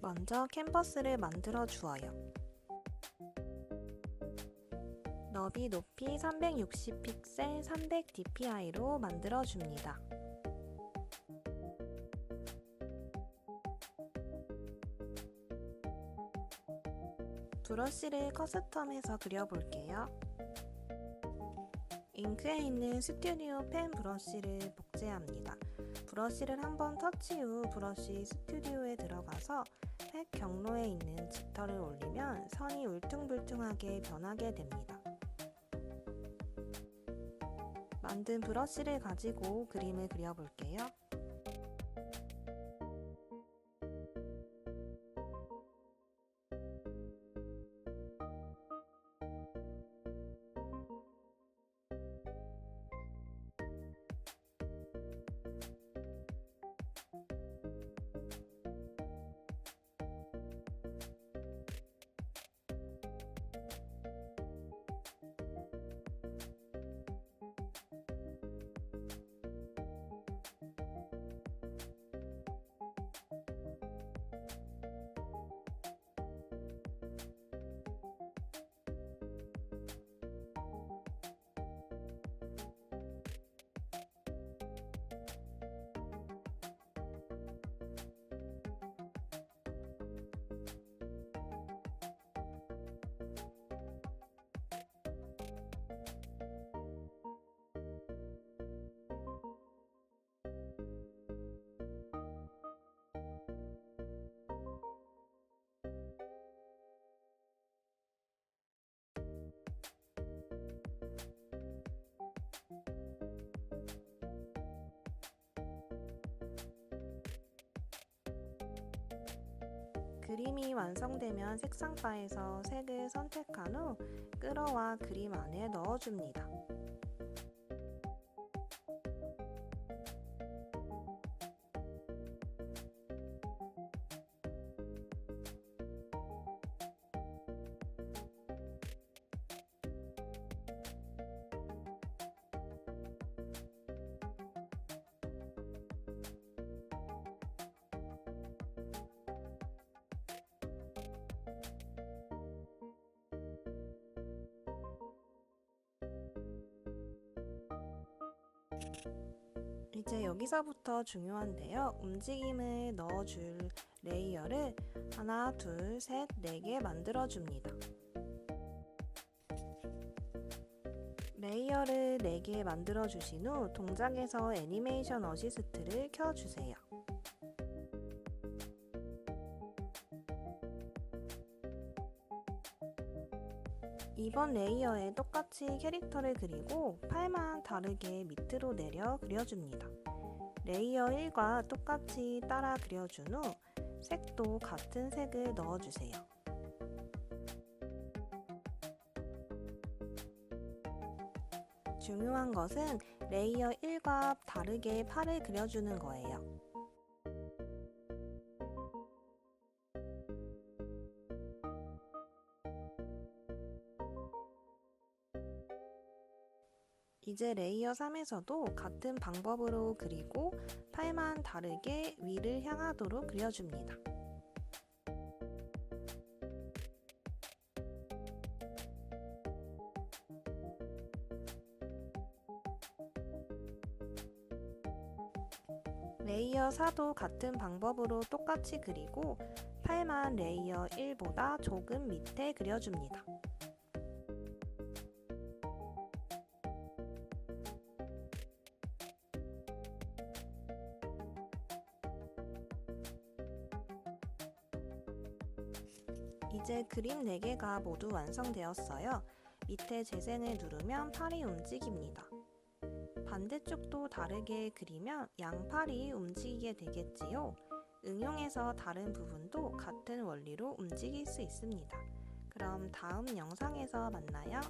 먼저 캔버스를 만들어 주어요. 너비 높이 360 픽셀 300dpi로 만들어 줍니다. 브러쉬를 커스텀해서 그려볼게요. 잉크에 있는 스튜디오 펜 브러쉬를 복제합니다. 브러쉬를 한번 터치 후 브러쉬 스튜디오에 들어가서 색 경로에 있는 짙어를 올리면 선이 울퉁불퉁하게 변하게 됩니다. 만든 브러쉬를 가지고 그림을 그려볼게요. 그림이 완성되면 색상바에서 색을 선택한 후 끌어와 그림 안에 넣어줍니다. 이제 여기서부터 중요한데요. 움직임을 넣어줄 레이어를 하나, 둘, 셋, 네 개 만들어줍니다. 레이어를 4개 만들어주신 후 동작에서 애니메이션 어시스트를 켜주세요. 이번 레이어에 똑같이 캐릭터를 그리고 팔만 다르게 밑으로 내려 그려줍니다. 레이어 1과 똑같이 따라 그려준 후 색도 같은 색을 넣어주세요. 중요한 것은 레이어 1과 다르게 팔을 그려주는 거예요. 이제 레이어 3에서도 같은 방법으로 그리고 팔만 다르게 위를 향하도록 그려줍니다. 레이어 4도 같은 방법으로 똑같이 그리고 팔만 레이어 1보다 조금 밑에 그려줍니다. 이제 그림 4개가 모두 완성되었어요. 밑에 재생을 누르면 팔이 움직입니다. 반대쪽도 다르게 그리면 양팔이 움직이게 되겠지요. 응용해서 다른 부분도 같은 원리로 움직일 수 있습니다. 그럼 다음 영상에서 만나요.